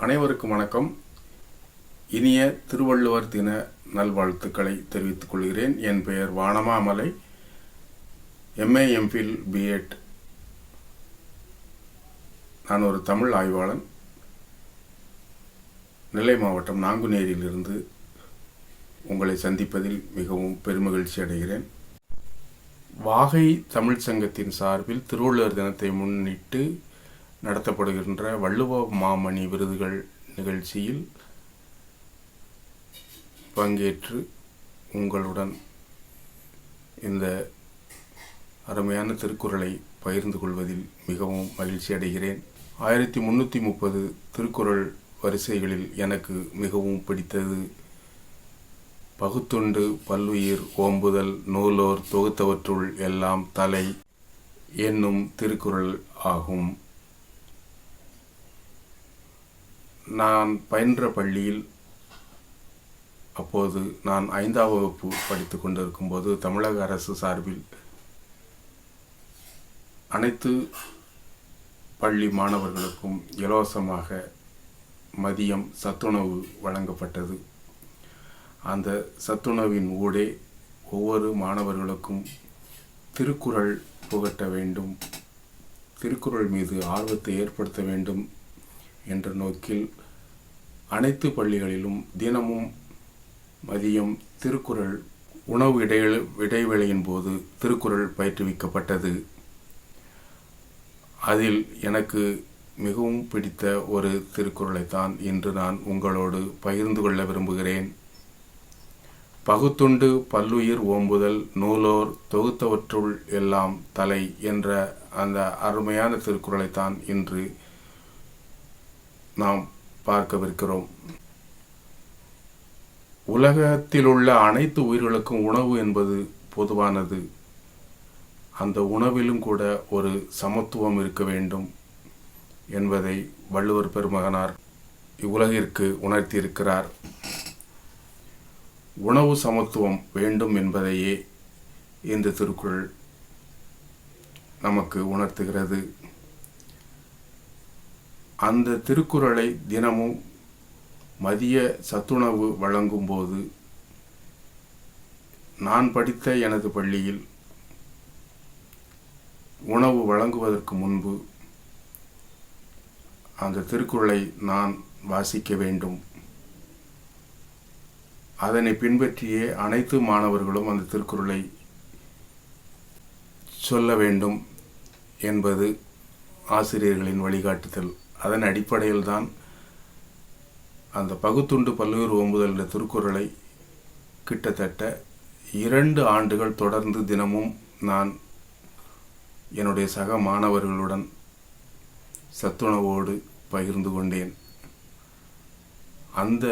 அனைவருக்கும் வணக்கம். இனிய திருவள்ளுவர் தின நல்வாழ்த்துக்களை தெரிவித்துக் கொள்கிறேன். என் பெயர் வானமாமலை எம்ஏ எம்ஃபில் பிஎட் நான் ஒரு தமிழ் ஆய்வாளன். நெல்லை மாவட்டம் நாங்குநேரியிலிருந்து உங்களை சந்திப்பதில் மிகவும் பெருமகிழ்ச்சி அடைகிறேன். வாகை தமிழ்ச் சங்கத்தின் சார்பில் திருவள்ளுவர் தினத்தை முன்னிட்டு நடத்தப்படுகின்ற வள்ளுவ மாமணி விருதுகள் நிகழ்ச்சியில் பங்கேற்று உங்களுடன் இந்த அருமையான திருக்குறளை பகிர்ந்து கொள்வதில் மிகவும் மகிழ்ச்சி அடைகிறேன். ஆயிரத்தி முன்னூற்றி முப்பது திருக்குறள் வரிசைகளில் எனக்கு மிகவும் பிடித்தது. பகுத்துண்டு பல்லுயிர் ஓம்புதல் நூலோர் தொகுத்தவற்றுள் எல்லாம் தலை என்னும் திருக்குறள் ஆகும். நான் பயின்ற பள்ளியில் அப்போது நான் ஐந்தாம் வகுப்பு படித்து கொண்டிருக்கும்போது தமிழக அரசு சார்பில் அனைத்து பள்ளி மாணவர்களுக்கும் இலவசமாக மதியம் சத்துணவு வழங்கப்பட்டது. அந்த சத்துணவின் ஊடே ஒவ்வொரு மாணவர்களுக்கும் திருக்குறள் புகட்ட வேண்டும் திருக்குறள் மீது ஆர்வத்தை ஏற்படுத்த வேண்டும் என்ற நோக்கில் அனைத்து பள்ளிகளிலும் தினமும் மதியம் திருக்குறள் உணவு இடை இடைவேளையின் போது திருக்குறள் பயிற்றுவிக்கப்பட்டது. அதில் எனக்கு மிகவும் பிடித்த ஒரு திருக்குறளை தான் இன்று நான் உங்களோடு பகிர்ந்து கொள்ள விரும்புகிறேன். பகுத்துண்டு பல்லுயிர் ஓம்புதல் நூலோர் தொகுத்தவற்றுள் எல்லாம் தலை என்ற அந்த அருமையான திருக்குறளை தான் இன்று நாம் பார்க்கவிருக்கிறோம். உலகத்தில் உள்ள அனைத்து உயிர்களுக்கும் உணவு என்பது பொதுவானது. அந்த உணவிலும் கூட ஒரு சமத்துவம் இருக்க வேண்டும் என்பதை வள்ளுவர் பெருமகனார் இவ்வுலகிற்கு உணர்த்தியிருக்கிறார். உணவு சமத்துவம் வேண்டும் என்பதையே இந்த திருக்குறள் நமக்கு உணர்த்துகிறது. அந்த திருக்குறளை தினமும் மதிய சத்துணவு வழங்கும்போது நான் படித்த எனது பள்ளியில் உணவு வழங்குவதற்கு முன்பு அந்த திருக்குறளை நான் வாசிக்க வேண்டும். அதனை பின்பற்றியே அனைத்து மாணவர்களும் அந்த திருக்குறளை சொல்ல வேண்டும் என்பது ஆசிரியர்களின் வழிகாட்டுதல். அதன் அடிப்படையில் தான் அந்த பகுத்துண்டு பல்வேறு ஓம்புதல் என்ற திருக்குறளை கிட்டத்தட்ட இரண்டு ஆண்டுகள் தொடர்ந்து தினமும் நான் என்னுடைய சக மாணவர்களுடன் சத்துணவோடு பகிர்ந்து கொண்டேன். அந்த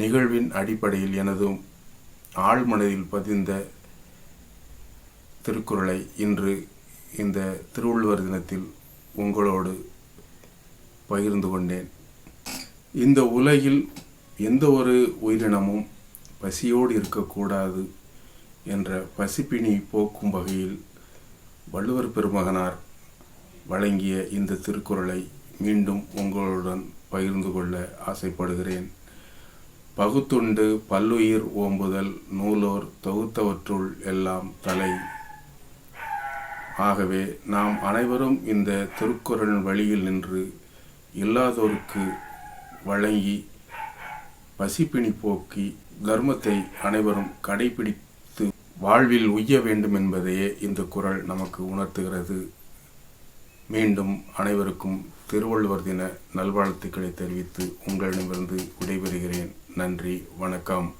நிகழ்வின் அடிப்படையில் எனது ஆழ்மனதில் பதிந்த திருக்குறளை இன்று இந்த திருவள்ளுவர் தினத்தில் உங்களோடு பகிர்ந்து கொண்டேன். இந்த உலகில் எந்த ஒரு உயிரினமும் பசியோடு இருக்கக்கூடாது என்ற பசிப்பினி போக்கும் வகையில் வள்ளுவர் பெருமகனார் வழங்கிய இந்த திருக்குறளை மீண்டும் உங்களுடன் பகிர்ந்து கொள்ள ஆசைப்படுகிறேன். பகுத்துண்டு பல்லுயிர் ஓம்புதல் நூலோர் தொகுத்தவற்றுள் எல்லாம் தலை ஆகவே நாம் அனைவரும் இந்த திருக்குறள் வழியில் நின்று இல்லாதோருக்கு வழங்கி பசிப்பிணி போக்கி தர்மத்தை அனைவரும் கடைபிடித்து வாழ்வில் உய்ய வேண்டும் என்பதையே இந்த குரல் நமக்கு உணர்த்துகிறது. மீண்டும் அனைவருக்கும் திருவள்ளுவர் தின நல்வாழ்த்துக்களை தெரிவித்து உங்களிடமிருந்து விடைபெறுகிறேன். நன்றி வணக்கம்.